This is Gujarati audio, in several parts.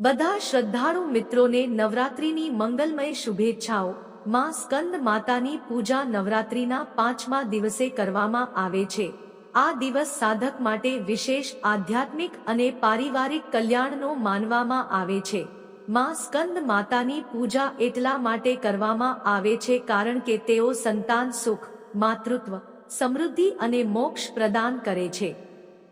બધા શ્રદ્ધાળુ મિત્રોને નવરાત્રિની મંગલમય શુભેચ્છાઓ. માં સ્કંદ માતાની પૂજા નવરાત્રિના પાંચમા દિવસે કરવામાં આવે છે. આ દિવસ સાધક માટે વિશેષ આધ્યાત્મિક અને પારિવારિક કલ્યાણનો માનવામાં આવે છે. માં સ્કંદ માતાની પૂજા એટલા માટે કરવામાં આવે છે કારણ કે તેઓ સંતાન સુખ, માતૃત્વ, સમૃદ્ધિ અને મોક્ષ પ્રદાન કરે છે.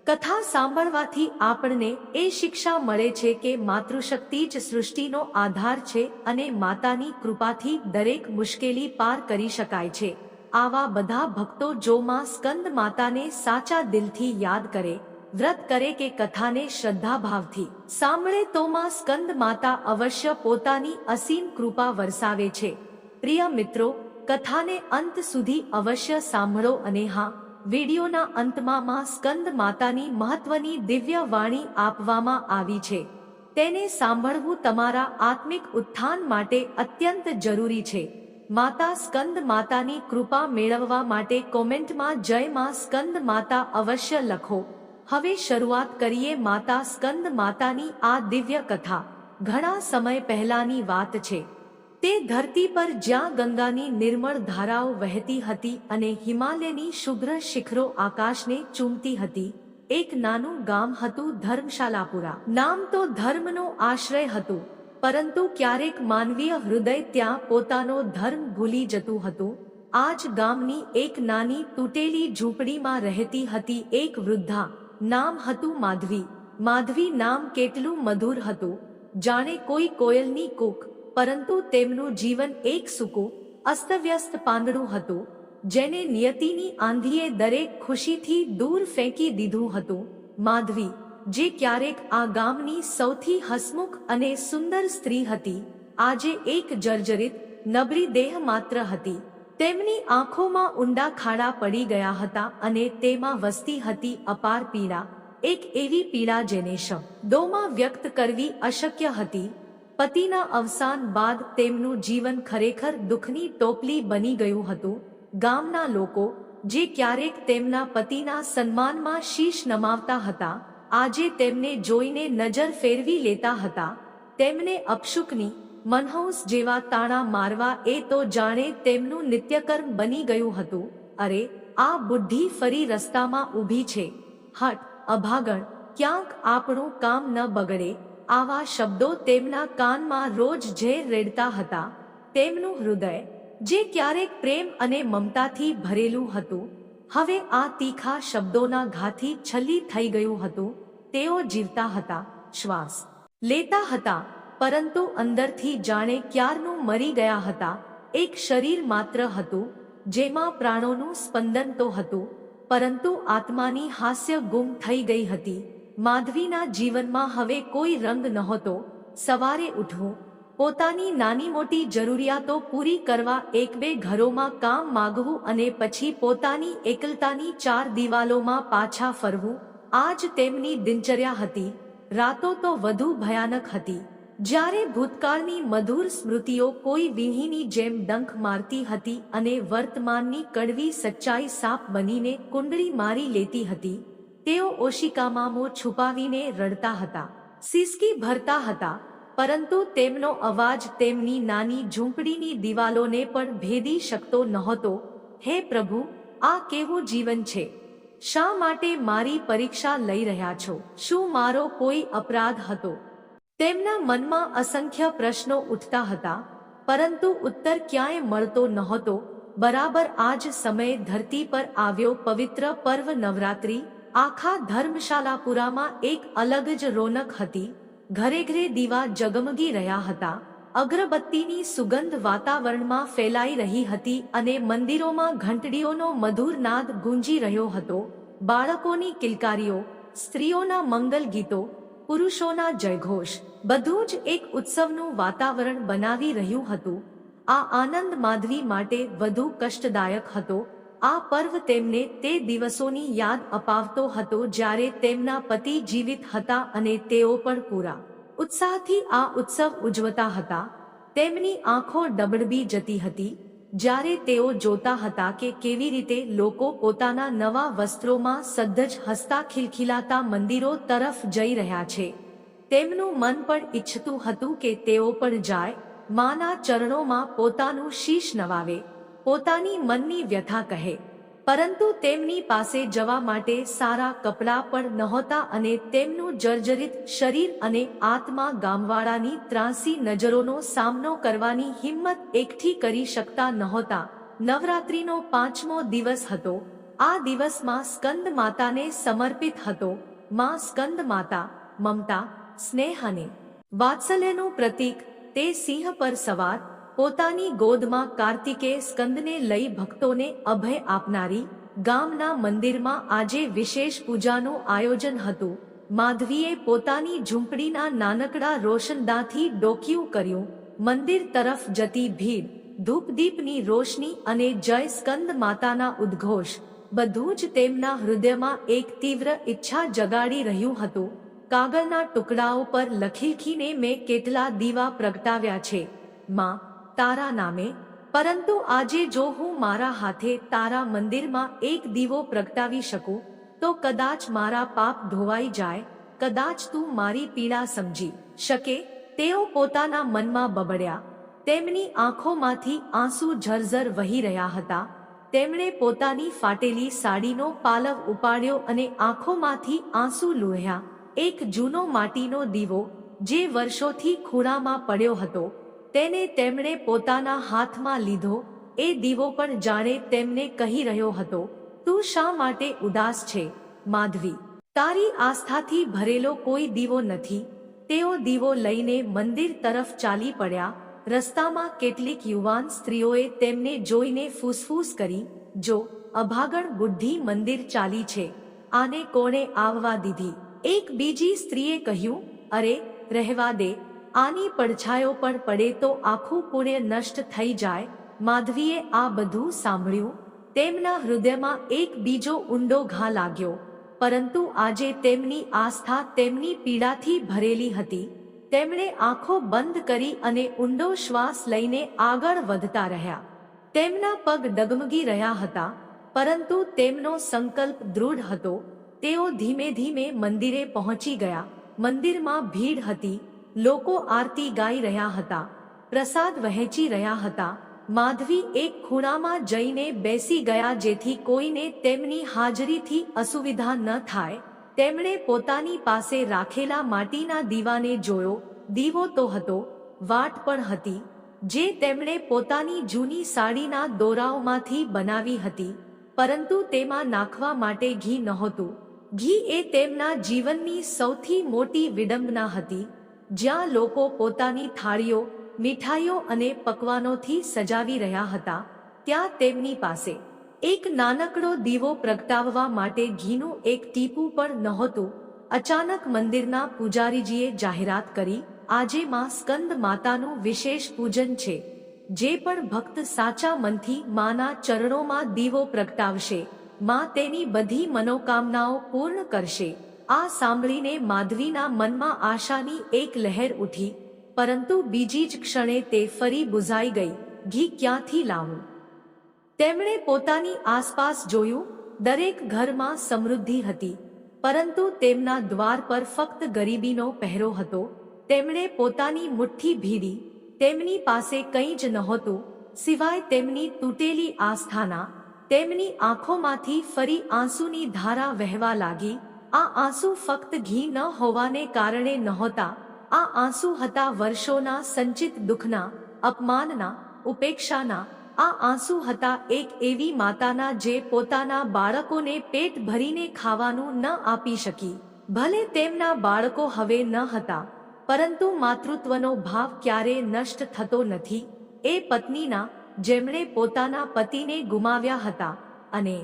કથા સાંભળવાથી આપણને એ શિક્ષા મળે છે કે માતૃશક્તિ જ સૃષ્ટિનો આધાર છે અને માતાની કૃપાથી દરેક મુશ્કેલી પાર કરી શકાય છે. આવા બધા ભક્તો જો માં સ્કંદ માતાને સાચા દિલથી યાદ કરે, વ્રત કરે કે કથાને શ્રદ્ધાભાવથી, સાંભળે તો માં સ્કંદ માતા અવશ્ય પોતાની અસીમ કૃપા વરસાવે છે. પ્રિય મિત્રો, કથાને અંત સુધી અવશ્ય સાંભળો અને હા વિડીયોના અંતમાં સ્કંદ માતાની મહત્વની દિવ્ય વાણી આપવામાં આવી છે. તેને સાંભળવું તમારા આત્મિક ઉત્થાન માટે અત્યંત જરૂરી છે. માતા સ્કંદ માતાની કૃપા મેળવવા માટે કોમેન્ટમાં જય માં સ્કંદ માતા અવશ્ય લખો. હવે શરૂઆત કરીએ માતા સ્કંદ માતાની આ દિવ્ય કથા. ઘણા સમય પહેલાની વાત છે. તે ધરતી પર જ્યાં ગંગાની નિર્મળ ધારાઓ વહેતી હતી અને હિમાલયની શુભ્ર શિખરો આકાશને ચૂમતી હતી, એક નાનું ગામ હતું ધર્મશાલાપુરા. નામ તો ધર્મનો આશ્રય હતું, પરંતુ ક્યારેક માનવીય હૃદય ત્યાં પોતાનો ધર્મ ભૂલી જતું હતું. આ જ ગામની એક નાની તૂટેલી ઝૂંપડીમાં રહેતી હતી એક વૃદ્ધા, નામ હતું માધવી. માધવી નામ કેટલું મધુર હતું, જાણે કોઈ કોયલની કૂક પરંતુ તેમનું જીવન એક સૂકું, અસ્તવ્યસ્ત પાંદડું હતું, જેને નિયતિની આંધીએ દરેક ખુશીથી દૂર ફેંકી દીધું હતું. માધવી, જે ક્યારેક આ ગામની સૌથી હસમુખ અને સુંદર સ્ત્રી હતી, આજે એક જર્જરિત, નબળી દેહ માત્ર હતી. તેમની આંખોમાં ઊંડા ખાડા પડી ગયા હતા અને તેમાં વસતી હતી અપાર પીડા, એક એવી પીડા જેને શબ્દોમાં વ્યક્ત કરવી અશક્ય હતી. પતિના અવસાન બાદ તેમનું જીવન ખરેખર દુઃખની ટોપલી બની ગયું હતું. ગામના લોકો, જે ક્યારેક તેમના પતિના સન્માનમાં શીશ નમાવતા હતા, આજે તેમને જોઈને નજર ફેરવી લેતા હતા. તેમને અપશુકની, મનહંસ જેવા તાણા મારવા એ તો જાણે તેમનું નિત્યકર્મ બની ગયું હતું. અરે, આ બુદ્ધિ ફરી રસ્તામાં ઊભી છે. હટ અભાગણ, ક્યાંક આપણું કામ ન બગડે આવા શબ્દો તેમના કાનમાં રોજ ઝેર રેડતા હતા. તેમનું હૃદય, જે ક્યારેક પ્રેમ અને મમતાથી ભરેલું હતું, હવે આ તીખા શબ્દોના ઘાથી છલ્લી થઈ ગયું હતું. તેઓ જીવતા હતા, શ્વાસ લેતા હતા, પરંતુ અંદરથી જાણે ક્યારનું મરી ગયા હતા. એક શરીર માત્ર હતું, જેમાં પ્રાણોનું સ્પંદન તો હતું, પરંતુ આત્માની હાસ્ય ગુમ થઈ ગઈ હતી. માધવીના જીવનમાં હવે કોઈ રંગ નહોતો. સવારે ઉઠવું, પોતાની નાની મોટી જરૂરિયાતો પૂરી કરવા એક બે ઘરોમાં કામ માગવું અને પછી પોતાની એકલતાની ચાર દિવાલોમાં પાછા ફરવું આજ તેમની દિનચર્યા હતી. રાતો તો વધુ ભયાનક હતી. જ્યારે ભૂતકાળની મધુર સ્મૃતિઓ કોઈ વિહીની જેમ ડંખ મારતી હતી અને વર્તમાનની કડવી સચ્ચાઈ સાપ બનીને કુંડળી મારી લેતી હતી તેઓ ઓશિકામાં મોં છુપાવીને રડતા હતા. સિસકી ભરતા હતા, પરંતુ તેમનો અવાજ તેમની નાની ઝૂંપડીની દિવાલોને પણ ભેદી શકતો નહોતો. હે પ્રભુ, આ કેવું જીવન છે? શા માટે મારી પરીક્ષા લઈ રહ્યા છો? શું મારો કોઈ અપરાધ હતો? તેમના મનમાં અસંખ્ય પ્રશ્નો ઉઠતા હતા, પરંતુ ઉત્તર ક્યાંય મળતો નહોતો. બરાબર આ જ સમયે ધરતી પર આવ્યો પવિત્ર પર્વ નવરાત્રી આખા ધર્મશાલાપુરામાં એક અલગ જ રોનક હતી. ઘરે ઘરે દીવા જગમગી રહ્યા હતા. અગરબત્તીની સુગંધ વાતાવરણમાં ફેલાઈ રહી હતી અને મંદિરોમાં ઘંટડીઓનો મધુર નાદ ગુંજી રહ્યો હતો. બાળકોની કિલકારીઓ, સ્ત્રીઓના મંગલ ગીતો, પુરુષોના જયઘોષ, બધું જ એક ઉત્સવનું વાતાવરણ બનાવી રહ્યું હતું. આ આનંદ માધવી માટે વધુ કષ્ટદાયક હતો. આ પર્વ તેમને તે દિવસોની યાદ અપાવતો હતો જ્યારે તેમના પતિ જીવિત હતા અને તેઓ પણ પૂરા ઉત્સાહથી આ ઉત્સવ ઉજવતા હતા. તેમની આંખો ડબડબી જતી હતી, જ્યારે તેઓ જોતા હતા કે કેવી રીતે લોકો પોતાના નવા વસ્ત્રોમાં સદ્ધજ હસતા ખિલખિલાતા મંદિરો તરફ જઈ રહ્યા છે. તેમનું મન પણ ઈચ્છતું હતું કે તેઓ પણ જાય, માના ચરણોમાં પોતાનું શીશ નવાવે. પોતાની મનની વ્યથા કહે. પરંતુ તેમની પાસે જવા માટે સારા કપડાં પણ નહોતા અને તેમનું જર્જરિત શરીર અને આત્મા ગામવાળાની ત્રાસી નજરોનો સામનો કરવાની હિંમત એકઠી કરી શકતા નહોતા. નવરાત્રિનો પાંચમો દિવસ હતો. આ દિવસમાં સ્કંદ માતાને સમર્પિત હતો. માં સ્કંદ માતા મમતા સ્નેહ અને વાત્સલ્યનું પ્રતીક, તે સિંહ પર સવાર પોતાની ગોદમાં કાર્તિકે સ્કંદને લઈ ભક્તોને અભય આપનારી ગામના મંદિરમાં આજે વિશેષ પૂજાનું આયોજન હતું. માધવીએ પોતાની ઝૂંપડીના નાનકડા રોશનદાથી ડોકિયું કર્યું. મંદિર તરફ જતી ભીડ, ધૂપદીપની રોશની અને જય સ્કંદ માતાના ઉદ્ઘોષ, બધું જ તેમના હૃદયમાં એક તીવ્ર ઈચ્છા જગાડી રહ્યું હતું. કાગળના ટુકડાઓ પર લખીખીને મેં કેટલા દીવા પ્રગટાવ્યા છે. માં તારા નામે, પરંતુ આજે જો હું મારા હાથે તારા મંદિરમાં એક દીવો પ્રગટાવી શકું, તો કદાચ મારા પાપ ધોવાઈ જાય, કદાચ તું મારી પીડા સમજી શકે. તેઓ પોતાના મનમાં બબડ્યા. તેમની આંખોમાંથી આંસુ ઝરઝર વહી રહ્યા હતા. તેમણે પોતાની ફાટેલી સાડીનો પાલવ ઉપાડ્યો અને આંખોમાંથી આંસુ લુહ્યા. એક જૂનો માટીનો દીવો, જે વર્ષોથી ખૂણામાં પડ્યો હતો તેને તેમણે પોતાના હાથમાં લીધો, એ દીવો પણ જાણે તેમને કહી રહ્યો હતો, તું શા માટે ઉદાસ છે, માધવી? તારી આસ્થાથી ભરેલો કોઈ દીવો નથી. તેઓ દીવો લઈને મંદિર તરફ ચાલી પડ્યા, રસ્તામાં કેટલીક યુવાન સ્ત્રીઓએ તેમને જોઈને ફૂસફૂસ કરી, જો, અભાગણ બુદ્ધિ મંદિર ચાલી છે, આને કોણે આવવા દીધી? એક બીજી સ્ત્રીએ કહ્યું, અરે, રહેવા દે આની પડછાયો પણ પડે તો આખું પુણ્ય નષ્ટ થઈ જાય. માધવીએ આ બધું સાંભળ્યું. તેમના હૃદયમાં એક બીજો ઊંડો ઘા લાગ્યો. પરંતુ આજે તેમની આસ્થા તેમની પીડાથી ભરેલી હતી. તેમણે આંખો બંધ કરી અને ઊંડો શ્વાસ લઈને આગળ વધતા રહ્યા. તેમના પગ ડગમગી રહ્યા હતા, પરંતુ તેમનો સંકલ્પ દૃઢ હતો. તેઓ ધીમે ધીમે મંદિરે પહોંચી ગયા. મંદિરમાં ભીડ હતી. લોકો આરતી ગાઈ રહ્યા હતા, પ્રસાદ વહેંચી રહ્યા હતા, માધવી એક ખૂણામાં જઈને બેસી ગયા જેથી કોઈને તેમની હાજરીથી અસુવિધા ન થાય, તેમણે પોતાની પાસે રાખેલા માટીના દીવાને જોયો, દીવો તો હતો, વાટ પણ હતી, જે તેમણે પોતાની જૂની સાડીના દોરાઓમાંથી બનાવી હતી, પરંતુ તેમાં નાખવા માટે ઘી નહોતું, ઘી એ તેમના જીવનની સૌથી મોટી વિડંબના હતી જ્યાં લોકો પોતાની થાળીઓ, મીઠાઈઓ અને પકવાનોથી સજાવી રહ્યા હતા, ત્યાં તેમની પાસે એક નાનકડો દીવો પ્રગટાવવા માટે ઘીનું એક ટીપું પણ નહોતું. અચાનક મંદિરના પૂજારીજીએ જાહેરાત કરી, આજે માં સ્કંદ માતાનું વિશેષ પૂજન છે, જે પણ ભક્ત સાચા મનથી માના ચરણોમાં દીવો પ્રગટાવશે, માં તેની બધી મનોકામનાઓ પૂર્ણ કરશે. આ સાંભળીને માધવીના મનમાં આશાની એક લહેર ઉઠી, પરંતુ બીજી જ ક્ષણે તે ફરી બુઝાઈ ગઈ, ઘી ક્યાંથી લાવું? તેમણે પોતાની આસપાસ જોયું, દરેક ઘરમાં સમૃદ્ધિ હતી, પરંતુ તેમના દ્વાર પર ફક્ત ગરીબીનો પહેરો હતો, તેમણે પોતાની મુઠ્ઠી ભીડી તેમની પાસે કંઈ જ નહોતું, સિવાય તેમની તૂટેલી આસ્થાના, તેમની આંખોમાંથી ફરી આંસુની ધારા વહેવા લાગી આ આંસુ ફક્ત ઘી ન હોવાને કારણે નહોતા. આ આંસુ હતા વર્ષોના સંચિત દુઃખના, અપમાનના, ઉપેક્ષાના. આ આંસુ હતા એક એવી માતાના જે પોતાના બાળકોને પેટ ભરીને ખાવાનું ન આપી શકી. ભલે તેમના બાળકો હવે ન હતા, પરંતુ માતૃત્વનો ભાવ ક્યારે નષ્ટ થતો નથી. એ પત્નીના, જેમણે પોતાના પતિને ગુમાવ્યા હતા, અને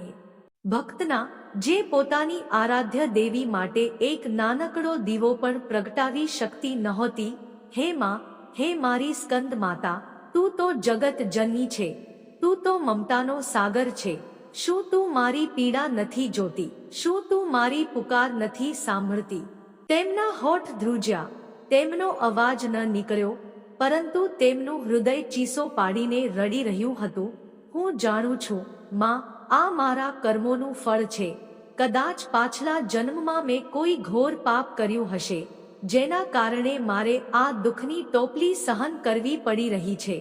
ભક્તના જે પોતાની આરાધ્ય દેવી માટે એક નાનકડો દીવો પણ પ્રગટાવી શકતી નહોતી. હે માં, હે મારી સ્કંદ માતા, તું તો જગત જનની છે. તું તો મમતાનો સાગર છે. શું તું મારી પીડા નથી જોતી? શું તું મારી પુકાર નથી સાંભળતી? તેમના હોઠ ધ્રુજ્યા. તેમનો અવાજ ન નીકળ્યો, પરંતુ તેમનું હૃદય ચીસો પાડીને રડી રહ્યું હતું. હું જાણું છું, માં આ મારા કર્મોનું ફળ છે. કદાચ પાછલા જન્મમાં મેં કોઈ ઘોર પાપ કર્યું હશે, જેના કારણે મારે આ દુઃખની ટોપલી સહન કરવી પડી રહી છે.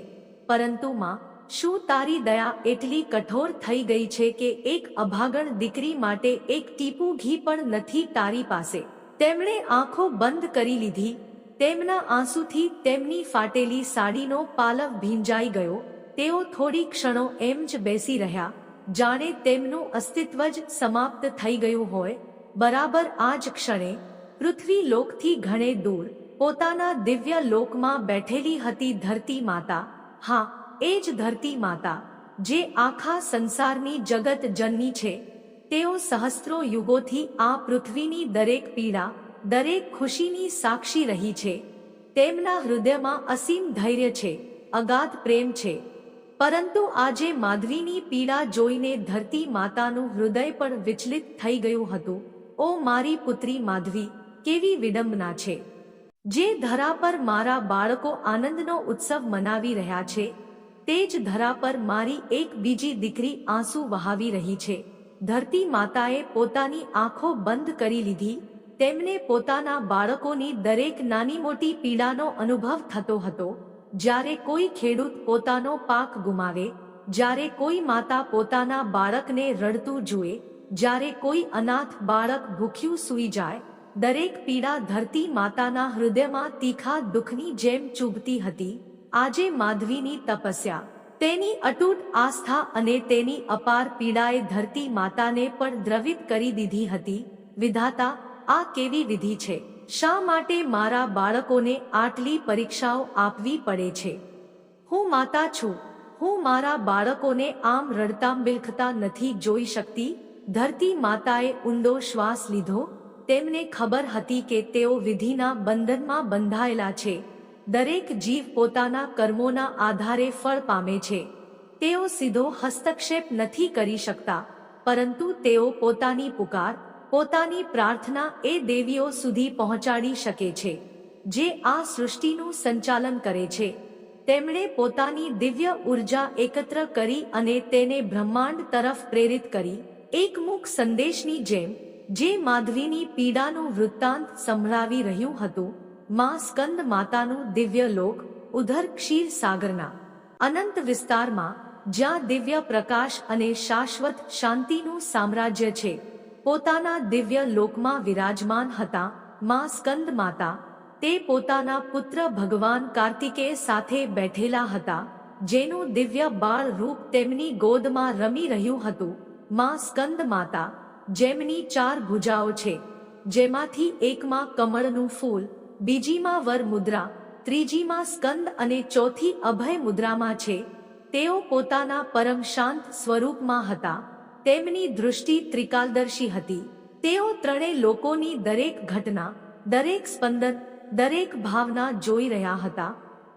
પરંતુ માં, શું તારી દયા એટલી કઠોર થઈ ગઈ છે કે એક અભાગણ દીકરી માટે એક ટીપું ઘી પણ નથી તારી પાસે? તેમણે આંખો બંધ કરી લીધી, તેમના આંસુથી તેમની ફાટેલી સાડીનો પાલવ ભીંજાઈ ગયો, તેઓ થોડી ક્ષણો એમ જ બેસી રહ્યા જાણે તેમનું અસ્તિત્વ જ સમાપ્ત થઈ ગયું હોય, બરાબર આ જ ક્ષણે પૃથ્વી લોકથી ઘણે દૂર પોતાના દિવ્ય લોકમાં બેઠેલી હતી ધરતી માતા. હા, એ જ ધરતી માતા, જે આખા સંસારની જગત જન્મી છે. તેઓ સહસ્ત્રો યુગોથી આ પૃથ્વીની દરેક પીડા, દરેક ખુશીની સાક્ષી રહી છે. તેમના હૃદયમાં અસીમ ધૈર્ય છે, અગાધ પ્રેમ છે. પરંતુ આજે માધવીની પીડા જોઈને ધરતી માતાનું હૃદય પણ વિચલિત થઈ ગયું હતું. ઓ મારી પુત્રી માધવી, કેવી વિડંબના છે? જે ધરા પર મારા બાળકો આનંદનો ઉત્સવ મનાવી રહ્યા છે, તે જ ધરા પર મારી એક બીજી દીકરી આંસુ વહાવી રહી છે. ધરતી માતાએ પોતાની આંખો બંધ કરી લીધી, તેમને પોતાના બાળકોની દરેક નાની મોટી પીડાનો અનુભવ થતો હતો. જ્યારે કોઈ ખેડૂત પોતાનો પાક ગુમાવે, જ્યારે કોઈ માતા પોતાના બાળકને રડતું જુએ, જ્યારે કોઈ અનાથ બાળક ભૂખ્યું સૂઈ જાય, દરેક પીડા ધરતી માતાના હૃદયમાં તીખા દુઃખની જેમ ચૂભતી હતી. આજે માધવીની તપસ્યા. તેની અટૂટ આસ્થા અને તેની અપાર પીડાએ ધરતી માતાને પણ દ્રવિત કરી દીધી હતી. વિધાતા, આ કેવી વિધિ છે? શા માટે મારા બાળકોને આટલી પરીક્ષાઓ આપવી પડે છે? હું માતા છું. હું મારા બાળકોને આમ રડતા મિલખતા નથી જોઈ શકતી. ધરતી માતાએ ઊંડો શ્વાસ લીધો. તેમને ખબર હતી કે તેઓ વિધિના બંધનમાં બંધાયેલા છે. દરેક જીવ પોતાના કર્મોના આધારે ફળ પામે છે. તેઓ સીધો હસ્તક્ષેપ નથી કરી શકતા, પરંતુ તેઓ પોતાની પુકાર પોતાની પ્રાર્થના એ દેવીઓ સુધી પહોંચાડી શકે છે, જે આ સૃષ્ટિનું સંચાલન કરે છે. તેમણે પોતાની દિવ્ય ઊર્જા એકત્ર કરી અને તેને બ્રહ્માંડ તરફ પ્રેરિત કરી. એકમુખ સંદેશની જેમ, જે માધવીની પીડાનું વૃત્તાંત સંભળાવી રહ્યું હતું, માં સ્કંદ માતાનું દિવ્ય લોક, ઉધર ક્ષીર સાગરના. અનંત વિસ્તારમાં, જ્યાં દિવ્ય પ્રકાશ અને શાશ્વત શાંતિનું સામ્રાજ્ય છે. પોતાના દિવ્ય લોકમાં વિરાજમાન હતા, માં સ્કંદ માતા. તે પોતાના પુત્ર ભગવાન કાર્તિકેય સાથે બેઠેલા હતા, જેનું દિવ્ય બાળ રૂપ તેમની ગોદમાં રમી રહ્યું હતું, માં સ્કંદ માતા. જેમની ચાર ભુજાઓ છે, જેમાંથી એકમાં કમળનું ફૂલ, બીજીમાં વર મુદ્રા, ત્રીજીમાં સ્કંદ અને ચોથી અભય મુદ્રામાં છે. તેઓ પોતાના પરમ શાંત સ્વરૂપમાં હતા. તેમની દૃષ્ટિ ત્રિકાલદર્શી હતી. તેઓ ત્રણેય લોકોની દરેક ઘટના, દરેક સ્પંદન, દરેક ભાવના જોઈ રહ્યા હતા.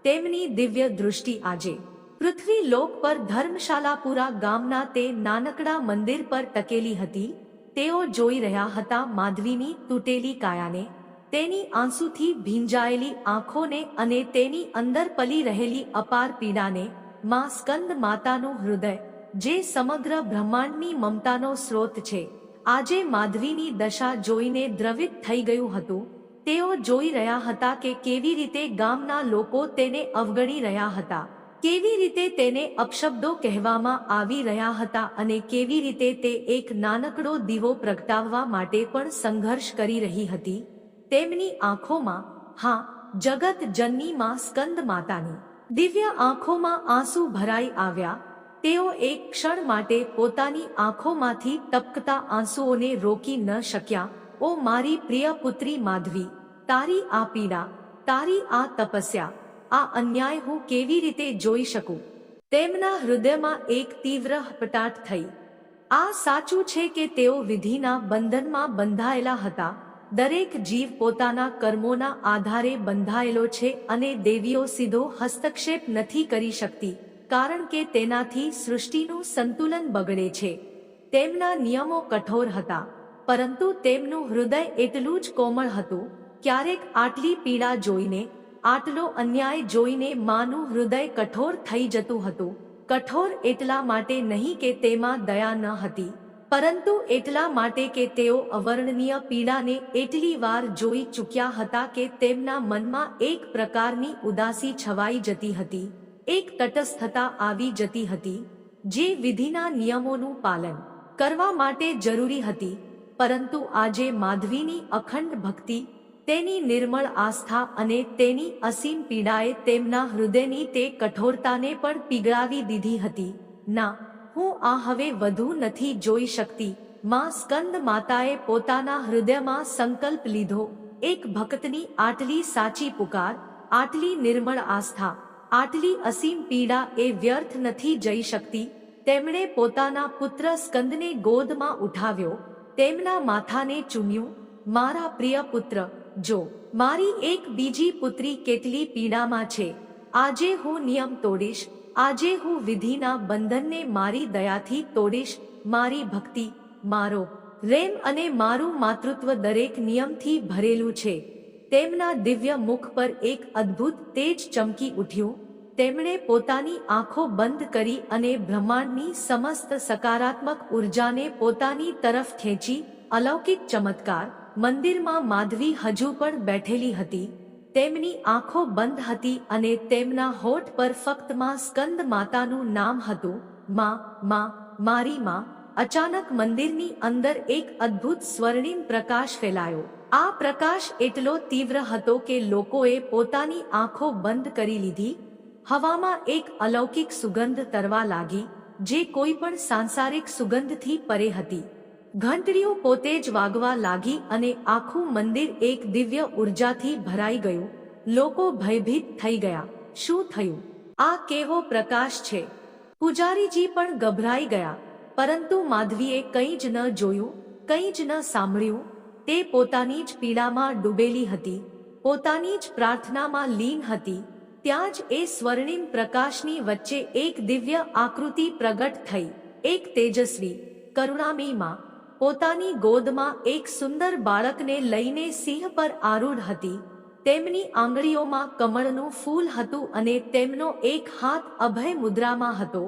તેમની દિવ્ય દૃષ્ટિ આજે પૃથ્વી લોક પર ધર્મશાલાપુરા ગામના તે નાનકડા મંદિર પર ટકેલી હતી. તેઓ જોઈ રહ્યા હતા માધવીની તૂટેલી કાયાને, તેની આંસુથી ભીંજાયેલી આંખોને અને તેની અંદર પલી રહેલી અપાર પીડાને, માં સ્કંદ માતાનું હૃદય જે સમગ્ર બ્રહ્માંડની મમતાનો સ્રોત છે. આજે માધવીની દશા જોઈને દ્રવિત થઈ ગયું હતું. તેઓ જોઈ રહ્યા હતા કે કેવી રીતે ગામના લોકો તેને અવગણી રહ્યા હતા. કેવી રીતે તેને અપશબ્દો કહેવામાં આવી રહ્યા હતા અને કેવી રીતે તે એક નાનકડો દીવો પ્રગટાવવા માટે પણ સંઘર્ષ કરી રહી હતી. તેમની આંખોમાં, હા, જગત જનનીમાં સ્કંદ માતાની. દિવ્ય આંખોમાં આંસુ ભરાઈ આવ્યા. તેઓ એક ક્ષણ માટે પોતાની આંખોમાંથી ટપકતા આંસુઓને રોકી ન શક્યા. ઓ મારી પ્રિય પુત્રી માધવી, તારી આ પીડા, તારી આ તપસ્યા, આ અન્યાય હું કેવી રીતે જોઈ શકું તેમના હૃદયમાં એક તીવ્ર હપટાટ થઈ. આ સાચું છે કે તેઓ વિધિના બંધનમાં બંધાયેલા હતા. દરેક જીવ પોતાના કર્મોના આધારે બંધાયેલો છે અને દેવીઓ સીધો હસ્તક્ષેપ નથી કરી શકતી. કારણ કે તેનાથી સૃષ્ટિનું સંતુલન બગડે છે. તેમના નિયમો કઠોર હતા, પરંતુ તેમનું હૃદય એટલું જ કોમળ હતું, ક્યારેક આટલી પીડા જોઈને, આટલો અન્યાય જોઈને માનું હૃદય કઠોર થઈ જતું હતું. કઠોર એટલા માટે નહીં કે તેમાં દયા ન હતી, પરંતુ એટલા માટે કે તેઓ અવર્ણનીય પીડાને એટલી વાર જોઈ ચૂક્યા હતા કે તેમના મનમાં એક પ્રકારની ઉદાસી છવાઈ જતી હતી. એક તટસ્થતા આવી જતી હતી, જે વિધિના નિયમોનું પાલન કરવા માટે જરૂરી હતી, પરંતુ આજે માધવીની અખંડ ભક્તિ, તેની નિર્મળ આસ્થા અને તેની અસીમ પીડાએ તેમના હૃદયની તે કઠોરતાને પણ પીગળાવી દીધી હતી, ના, હું આ હવે વધુ નથી જોઈ શકતી. માં સ્કંદ માતાએ પોતાના હૃદયમાં સંકલ્પ લીધો, એક ભક્તની આટલી સાચી પુકાર, આટલી નિર્મળ આસ્થા આટલી અસીમ પીડા એ વ્યર્થ નથી જઈ શકતી. તેમણે પોતાના પુત્ર સ્કંદને ગોદમાં ઉઠાવ્યો. તેમના માથાને ચૂમ્યું. મારા પ્રિય પુત્ર, જો, મારી એક બીજી પુત્રી કેટલી પીડામાં છે. આજે હું નિયમ તોડીશ. આજે હું વિધિના બંધનને મારી દયાથી તોડીશ. મારી ભક્તિ, મારો, રેમ અને મારું માતૃત્વ દરેક નિયમથી ભરેલું છે. તેમના દિવ્ય મુખ પર એક અદ્ભુત તેજ ચમકી ઉઠ્યું. તેમણે પોતાની આંખો બંધ કરી અને બ્રહ્માંડની સમસ્ત સકારાત્મક ઉર્જાને પોતાની તરફ ખેંચી, અલૌકિક ચમત્કાર, મંદિરમાં માધવી હજુ પણ બેઠેલી હતી. તેમની આંખો બંધ હતી અને તેમના હોઠ પર ફક્તમાં સ્કંદ માતાનું નામ હતું. માં માં, મારી માં, અચાનક મંદિરની અંદર એક અદ્ભુત સ્વર્ણિમ પ્રકાશ ફેલાયો. આ પ્રકાશ એટલો તીવ્ર હતો કે લોકોએ પોતાની આંખો બંધ કરી લીધી, હવામાં એક અલૌકિક સુગંધ તરવા લાગી, જે કોઈ પણ સાંસારિક સુગંધથી પરે હતી. ઘંટડીઓ પોતે જ વાગવા લાગી અને આખું મંદિર એક દિવ્ય ઉર્જાથી ભરાઈ ગયું. લોકો ભયભીત થઈ ગયા. શું થયું? આ કેવો પ્રકાશ છે? પૂજારીજી પણ ગભરાઈ ગયા. પરંતુ માધવીએ કંઈ જ ન જોયું, કંઈ જ ન સાંભળ્યું તે પોતાની જ પીડામાં ડૂબેલી હતી, પોતાની જ પ્રાર્થનામાં લીન હતી, ત્યાં જ એ સ્વર્ણિમ પ્રકાશની વચ્ચે એક દિવ્ય આકૃતિ પ્રગટ થઈ, એક તેજસ્વી કરુણામીમાં પોતાની ગોદમાં એક સુંદર બાળકને લઈને સિંહ પર આરૂઢ હતી, તેમની આંગળીઓમાં કમળનું ફૂલ હતું અને તેમનો એક હાથ અભય મુદ્રામાં હતો,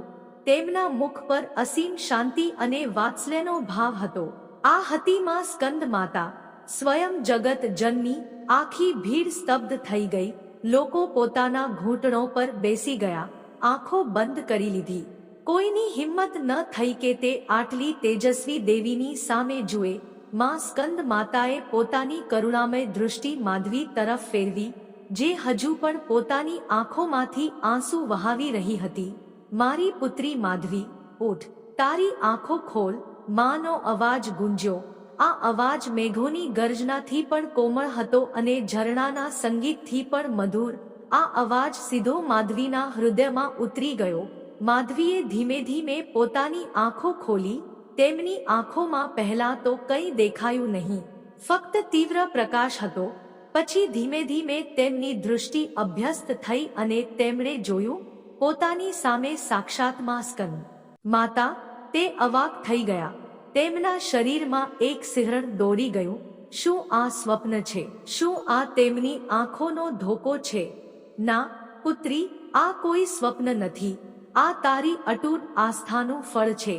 તેમના મુખ પર અસીમ શાંતિ અને વાત્સલ્યનો ભાવ હતો. આ હતી માં સ્કંદ માતા. સ્વયં જગત જનની આખી ભીડ સ્તબ્ધ થઈ ગઈ. લોકો પોતાના ઘૂંટણો પર બેસી ગયા. આંખો બંધ કરી લીધી. કોઈની હિંમત ન થઈ કે તે આટલી તેજસ્વી દેવીની સામે જુએ. માં સ્કંદ માતાએ પોતાની કરુણામય દૃષ્ટિ માધવી તરફ ફેરવી, જે હજુ પણ પોતાની આંખોમાંથી આંસુ વહાવી રહી હતી. મારી પુત્રી માધવી ઉઠ, તારી આંખો ખોલ માનો અવાજ ગુંજ્યો. આ અવાજ મેઘોની ગર્જનાથી પણ કોમળ હતો અને ઝરણાના સંગીતથી પણ મધુર. આ અવાજ સીધો માધવીના હૃદયમાં ઉતરી ગયો. માધવીએ ધીમે ધીમે પોતાની આંખો ખોલી. તેમની આંખોમાં પહેલા તો કંઈ દેખાયું નહીં. ફક્ત તીવ્ર પ્રકાશ હતો. પછી ધીમે ધીમે તેમની દૃષ્ટિ અભ્યસ્ત થઈ અને તેમણે જોયું, પોતાની સામે સાક્ષાત્માસ્કન માતા તે અવાક થઈ ગયા. તેમના શરીરમાં એક સિહરણ દોડી ગયું. શું આ સ્વપ્ન છે? શું આ તેમની આંખોનો ધોકો છે? ના, પુત્રી, આ કોઈ સ્વપ્ન નથી. આ તારી અટૂટ આસ્થાનું ફળ છે.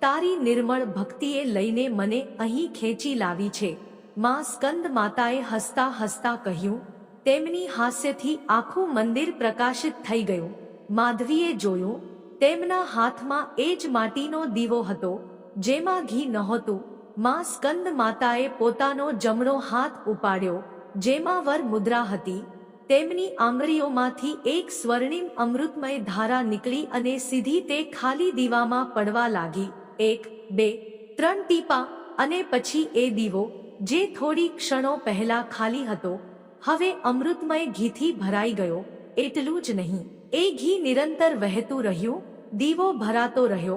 તારી નિર્મળ ભક્તિએ લઈને મને અહીં ખેંચી લાવી છે. માં સ્કંદ માતાએ હસતા હસતા કહ્યું, તેમની હાસ્યથી આખું મંદિર પ્રકાશિત થઈ ગયું. માધવીએ જોયું તેમના હાથમાં એ જ માટીનો દીવો હતો, જેમાં ઘી નહોતું. માં સ્કંદ માતાએ પોતાનો જમણો હાથ ઉપાડ્યો, જેમાં વર મુદ્રા હતી. તેમની આંગળીઓમાંથી એક સ્વર્ણિમ અમૃતમય ધારા નીકળી અને સીધી તે ખાલી દીવામાં પડવા લાગી. એક, બે, ત્રણ ટીપા અને પછી એ દીવો, જે થોડી ક્ષણો પહેલા ખાલી હતો, હવે અમૃતમય ઘીથી ભરાઈ ગયો, એટલું જ નહીં. એ ઘી નિરંતર વહેતું રહ્યું દીવો ભરાતો રહ્યો,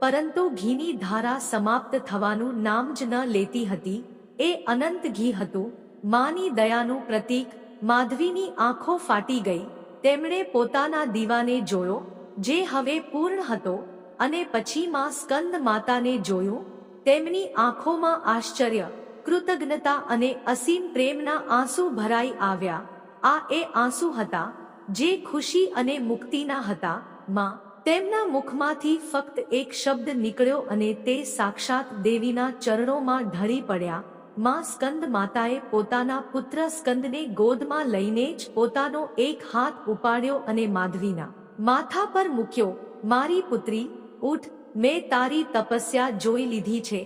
પરંતુ ઘીની ધારા સમાપ્ત થવાનું નામ જ ન લેતી હતી. એ અનંત ઘી હતું. માની દયાનું પ્રતીક માધવીની આંખો ફાટી ગઈ. તેમણે પોતાના દીવાને જોયો, જે હવે પૂર્ણ હતો, અને પછી માં સ્કંદ માતાને જોયું. તેમની આંખોમાં આશ્ચર્ય, કૃતજ્ઞતા અને અસીમ પ્રેમના આંસુ ભરાઈ આવ્યા. આ એ આંસુ હતા, જે ખુશી અને મુક્તિના હતા. માં તેમના મુખમાંથી ફક્ત એક શબ્દ નીકળ્યો અને તે સાક્ષાત દેવીના ચરણોમાં ઢળી પડ્યા. માં સ્કંદ માતાએ પોતાના પુત્ર સ્કંદને ગોદમાં લઈને જ પોતાનો એક હાથ ઉપાડ્યો અને માધવીના માથા પર મૂક્યો. મારી પુત્રી, ઉઠ, મેં તારી તપસ્યા જોઈ લીધી છે.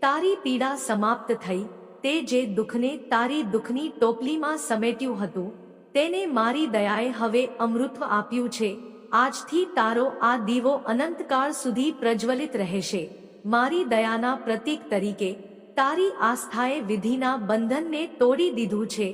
તારી પીડા સમાપ્ત થઈ. તે જે દુઃખને તારી દુઃખની ટોપલીમાં સમેટ્યું હતું, તેને મારી દયાએ હવે અમૃત્વ આપ્યું છે. આજથી તારો આ દીવો અનંતકાળ સુધી પ્રજ્વલિત રહેશે. મારી દયાના પ્રતીક તરીકે, તારી આસ્થાએ વિધિના બંધનને તોડી દીધું છે.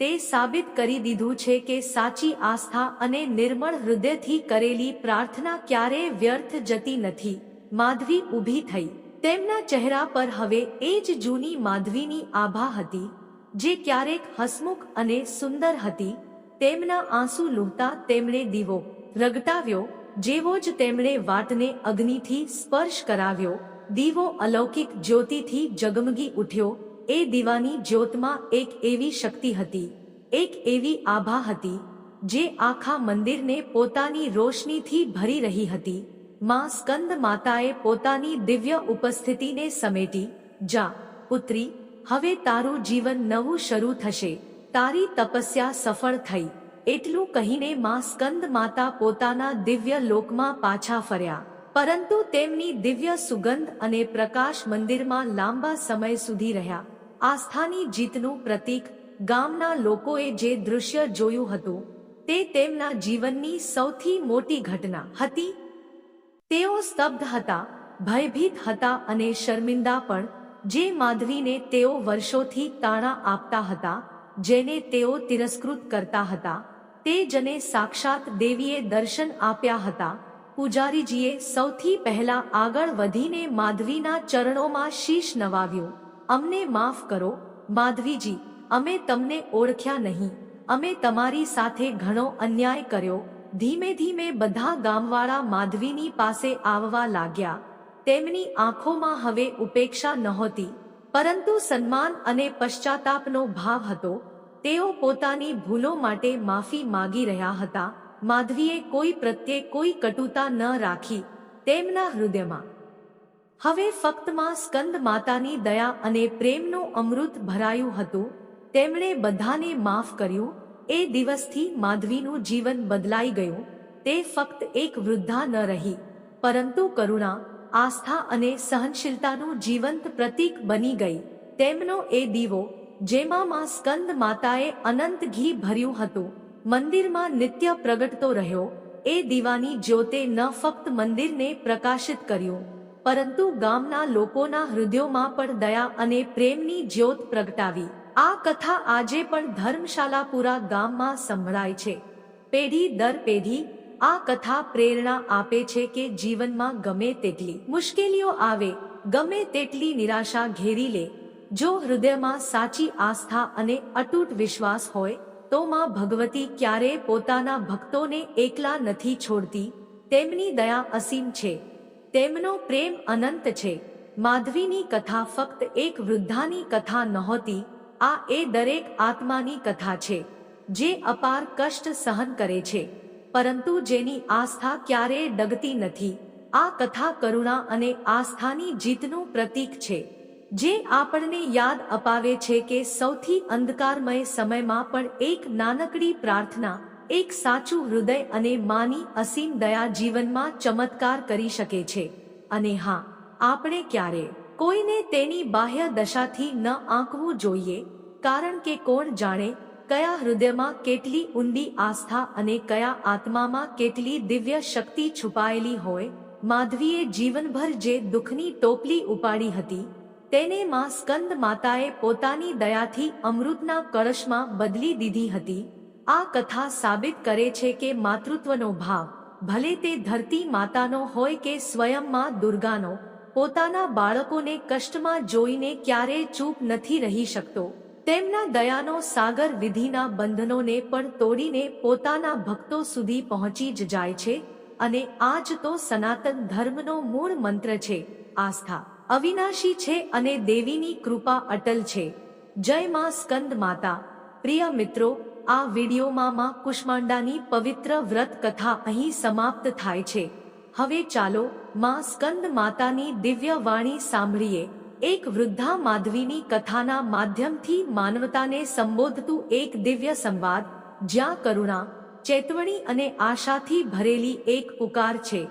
તે સાબિત કરી દીધું છે કે સાચી આસ્થા અને નિર્મળ હૃદયથી કરેલી પ્રાર્થના ક્યારેય વ્યર્થ જતી નથી. માધવી ઊભી થઈ. તેમના ચહેરા પર હવે એ જ જૂની માધવીની આભા હતી, જે ક્યારેક હસમુખ અને સુંદર હતી. તેમના આંસુ લૂહતા તેમણે દીવો રગટાવ્યો, જેવો જ તેમણે વાતને અગ્નિથી સ્પર્શ કરાવ્યો, દીવો અલૌકિક જ્યોતિથી જગમગી ઉઠ્યો, એ દીવાની જ્યોતમાં એક એવી શક્તિ હતી, એક એવી આભા હતી, જે આખા મંદિરને પોતાની રોશનીથી ભરી રહી હતી. માં સ્કંદ માતાએ પોતાની દિવ્ય ઉપસ્થિતિને સમેટી, જા, પુત્રી, હવે તારું જીવન નવું શરૂ થશે, તારી તપસ્યા સફળ થઈ. એટલું કહીને માં સ્કંદ માતા પોતાના દિવ્ય લોકમાં પાછા ફર્યા. પરંતુ તેમની દિવ્ય સુગંધ અને પ્રકાશ મંદિરમાં લાંબા સમય સુધી રહ્યા. આસ્થાની જીતનું પ્રતીક ગામના લોકોએ જે દૃશ્ય જોયું હતું, તે તેમના જીવનની સૌથી મોટી ઘટના હતી. તેઓ સ્તબ્ધ હતા, ભયભીત હતા અને શર્મિંદા પણ, જે માધવીને તેઓ વર્ષોથી તાણા આપતા હતા. જેને તેઓ તિરસ્કૃત કરતા હતા. તે જને સાક્ષાત દેવીએ દર્શન આપ્યા હતા. પૂજારીજીએ સૌથી પહેલા આગળ વધીને માધવીના ચરણોમાં શીશ નવાવ્યું. અમને માફ કરો, માધવીજી, અમે તમને ઓળખ્યા નહીં. અમે તમારી સાથે ઘણો અન્યાય કર્યો. ધીમે ધીમે બધા ગામવાળા માધવીની પાસે આવવા લાગ્યા. તેમની આંખોમાં હવે ઉપેક્ષા નહોતી. પરંતુ સન્માન અને પશ્ચાતાપનો ભાવ હતો. તેઓ પોતાની ભૂલો માટે માફી માગી રહ્યા હતા. માધવીએ કોઈ પ્રત્યે કોઈ કટુતા ન રાખી તેમના હૃદયમાં. હવે ફક્તમાં સ્કંદ માતાની દયા અને પ્રેમનું અમૃત ભરાયું હતું. તેમણે બધાને માફ કર્યું. એ દિવસથી માધવીનું જીવન બદલાઈ ગયું. તે ફક્ત એક વૃદ્ધા ન રહી. પરંતુ કરુણા, આસ્થા અને સહનશીલતાનું જીવંત પ્રતીક બની ગઈ. તેમનો એ દીવો જેમાં માં સ્કંદ માતાએ અનંત ઘી ભર્યું હતું. મંદિરમાં નિત્ય પ્રગટતો રહ્યો. એ દીવાની જ્યોતે ન ફક્ત મંદિરને પ્રકાશિત કર્યું, પરંતુ ગામના લોકોના હૃદયોમાં પણ દયા અને પ્રેમની જ્યોત પ્રગટાવી. આ કથા આજે પણ ધર્મશાલાપુરા ગામમાં સંભળાય છે. પેઢી દર પેઢી આ કથા પ્રેરણા આપે છે કે જીવનમાં ગમે તેટલી મુશ્કેલીઓ આવે, ગમે તેટલી નિરાશા ઘેરી લે જો હૃદયમાં સાચી આસ્થા અને અતૂટ વિશ્વાસ હોય, તો માં ભગવતી ક્યારેય પોતાના ભક્તોને એકલા નથી છોડતી. તેમની દયા અસીમ છે. તેમનો પ્રેમ અનંત છે. માધવીની કથા ફક્ત એક વૃદ્ધાની કથા નહોતી, આ એ દરેક આત્માની કથા છે, જે અપાર કષ્ટ સહન કરે છે. પરંતુ જેની આસ્થા ક્યારેય ડગતી નથી, આ કથા કરુણા અને આસ્થાની જીતનું પ્રતીક છે. જે આપણને યાદ અપાવે છે કે સૌથી અંધકારમય સમયમાં પણ એક નાનકડી પ્રાર્થના, એક સાચું હૃદય અને માની અસીમ દયા જીવનમાં ચમત્કાર કરી શકે છે. અને હા, આપણે ક્યારે કોઈને તેની બાહ્ય દશાથી ન આંકવું જોઈએ? કારણ કે કોણ જાણે કયા હૃદયમાં કેટલી ઊંડી આસ્થા અને કયા આત્મામાં કેટલી દિવ્ય શક્તિ છુપાયેલી હોય? માધવીએ જીવનભર જે દુઃખની ટોપલી ઉપાડી હતી તેને માં સ્કંદ માતાએ પોતાની દયાથી અમૃતના કળશમાં બદલી દીધી હતી. આ કથા સાબિત કરે છે કે માતૃત્વનો ભાવ, ભલે તે ધરતી માતાનો હોય કે સ્વયંમાં દુર્ગાનો, પોતાના બાળકોને કષ્ટમાં જોઈને ક્યારેય ચૂપ નથી રહી શકતો. તેમના દયાનો સાગર વિધિના બંધનોને પણ તોડીને પોતાના ભક્તો સુધી પહોંચી જ જાય છે અને આજ તો સનાતન ધર્મનો મૂળ મંત્ર છે, આસ્થા. અવિનાશી છે અને દેવીની કૃપા અટલ છે. જય માં સ્કંદ માતા. પ્રિય મિત્રો, આ વિડીયોમાં માં કુષ્માંડાની પવિત્ર વ્રત કથા અહીં સમાપ્ત થાય છે. હવે ચાલો માં સ્કંદ માતાની દિવ્ય વાણી સાંભળીએ. એક વૃદ્ધા માધવીની કથાના માધ્યમથી માનવતાને સંબોધતું એક દિવ્ય સંવાદ, જ્યાં કરુણા, ચેતવણી અને આશાથી ભરેલી એક પુકાર છે.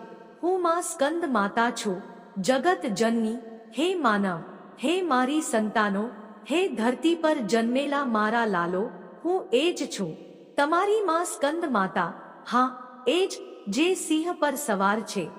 હું માં સ્કંદ માતા છું. જગત જનની, હે માનવ, હે મારી સંતાનો, હે ધરતી પર જન્મેલા મારા લાલો, હું એ જ છું. તમારી માં સ્કંદ માતા, હા, એ જ, જે સિંહ પર સવાર છે.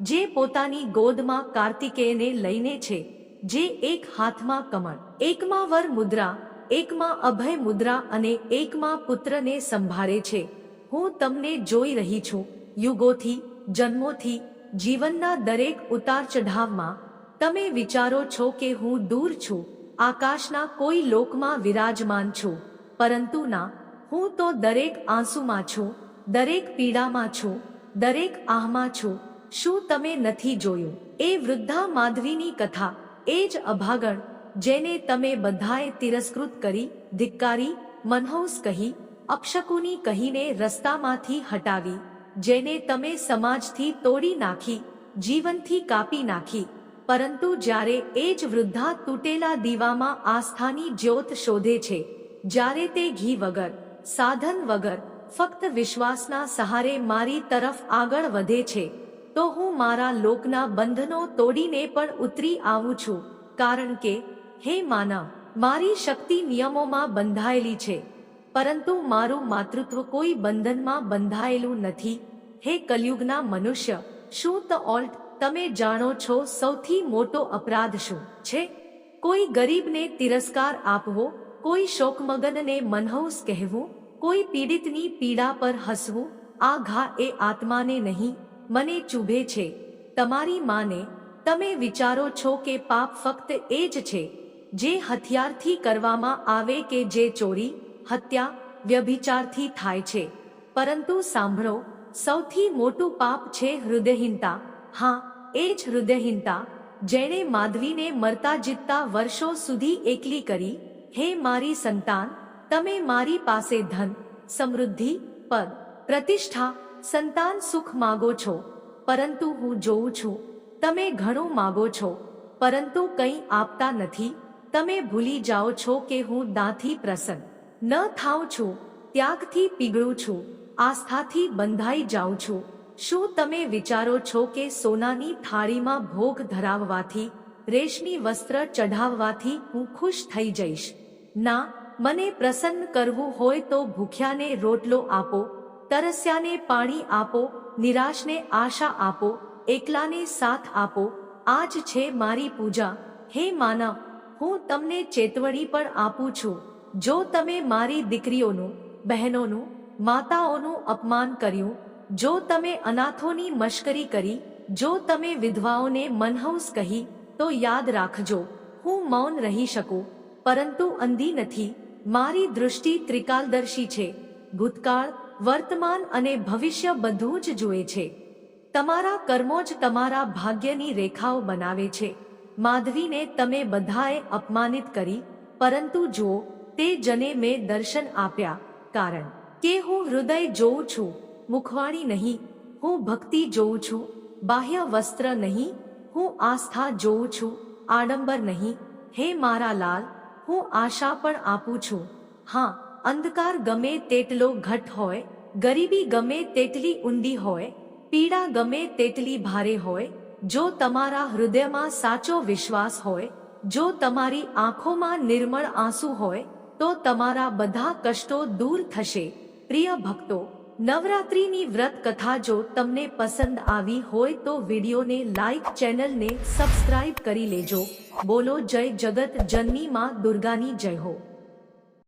જે પોતાની ગોદમાં કાર્તિકેયને લઈને છે. જે એક હાથમાં કમળ, એકમાં વર મુદ્રા, એકમાં અભય મુદ્રા અને એકમાં પુત્રને સંભાળે છે. હું તમને જોઈ રહી છું. યુગોથી, જન્મોથી જીવનના દરેક ઉતાર ચઢાવમાં તમે વિચારો છો કે હું દૂર છું, આકાશના કોઈ લોકમાં વિરાજમાન છું. પરંતુ ના, હું તો દરેક આંસુમાં છું, દરેક પીડામાં છું, દરેક આહમાં છું. શું તમે નથી જોયું? એ વૃદ્ધા માધવીની કથા. એ જ અભાગણ જેને તમે બધાએ તિરસ્કૃત કરી, ધિક્કારી, મનહૌસ કહી, અપશકુની કહીને રસ્તામાંથી હટાવી. જેને તમે સમાજથી તોડી નાખી, જીવનથી કાપી નાખી. પરંતુ જ્યારે એ જ વૃદ્ધા તૂટેલા દીવામાં આસ્થાની જ્યોત શોધે છે, જ્યારે તે ઘી વગર, સાધન વગર, ફક્ત વિશ્વાસના સહારે મારી તરફ આગળ વધે છે, તો હું મારા લોકના બંધનો તોડીને પણ ઉતરી આવું છું. કારણ કે, હે માનવ મારી શક્તિ નિયમોમાં બંધાયેલી છે. પરંતુ મારું માતૃત્વ કોઈ બંધનમાં બંધાયેલું નથી. હે કલયુગના મનુષ્ય, શું તો ઓલ્ટ તમે જાણો છો સૌથી મોટો અપરાધ શું છે? કોઈ ગરીબને તિરસ્કાર આપવો, કોઈ શોકમગનને મનહૌસ કહેવું, કોઈ પીડિતની પીડા પર હસવું, આ ઘા એ આત્માને નહીં, મને ચૂભે છે. તમારી માને, તમે વિચારો છો કે પાપ ફક્ત એ જ છે, જે હથિયારથી કરવામાં આવે કે જે ચોરી? હત્યા વ્યભિચારથી થાય છે. પરંતુ સાંભળો, સૌથી મોટું પાપ છે હૃદયહીનતા. હા, એ જ હૃદયહીનતા, જેણે માધવીને મરતા જીતતા વર્ષો સુધી એકલી કરી. હે મારી સંતાન, તમે મારી પાસે ધન, સમૃદ્ધિ, પદ, પ્રતિષ્ઠા, સંતાન સુખ માગો છો. પરંતુ હું જોઉં છું, તમે ઘણું માગો છો. પરંતુ કંઈ આપતા નથી. તમે ભૂલી જાઓ છો કે હું દાંથી પ્રસન્ન. ન થાઉં છું, ત્યાગથી પીગળું છું, આસ્થાથી બંધાઈ જાઉં છું. શું તમે વિચારો છો કે સોનાની થાળીમાં ભોગ ધરાવવાથી, રેશમી વસ્ત્ર ચઢાવવાથી હું ખુશ થઈ જઈશ? ના, મને પ્રસન્ન કરવું હોય તો ભૂખ્યાને રોટલો આપો, તરસ્યાને પાણી આપો, નિરાશને આશા આપો, એકલાને સાથ આપો. આ જ છે મારી પૂજા. હે માનવ હું તમને ચેતવણી પણ આપું છું. જો તમે મારી દીકરીઓનું, બહેનોનું, માતાઓનું અપમાન કર્યું, જો તમે અનાથોની મશ્કરી કરી, જો તમે વિધવાઓને મનહૌસ કહી, તો યાદ રાખજો, હું મૌન રહી શકું, પરંતુ અંધી નથી, મારી દૃષ્ટિ ત્રિકાલદર્શી છે, ભૂતકાળ, વર્તમાન અને ભવિષ્ય બધું જ જુએ છે. તમારા કર્મો જ તમારા ભાગ્યની રેખાઓ બનાવે છે. માધવીને તમે બધાએ અપમાનિત કરી, પરંતુ જુઓ તે જને મેં દર્શન આપ્યા. કારણ કે હું હૃદય જોઉં છું, મુખવાણી નહીં, હું ભક્તિ જોઉં છું, બાહ્ય વસ્ત્ર નહીં, હું આસ્થા જોઉં છું, આડંબર નહીં. હે મારા લાલ, હું આશા પણ આપું છું. હા, અંધકાર ગમે તેટલો ઘટ હોય, ગરીબી ગમે તેટલી ઊંડી હોય, પીડા ગમે તેટલી ભારે હોય, જો તમારા હૃદયમાં સાચો વિશ્વાસ હોય, જો તમારી આંખોમાં નિર્મળ આંસુ હોય તો તમારા બધા કષ્ટો દૂર થશે. પ્રિય ભક્તો, નવરાત્રિની વ્રત કથા જો તમને પસંદ આવી હોય તો વિડીયોને લાઈક ચેનલને સબસ્ક્રાઇબ કરી લેજો. બોલો જય જગત જનની માં દુર્ગાની જય હો.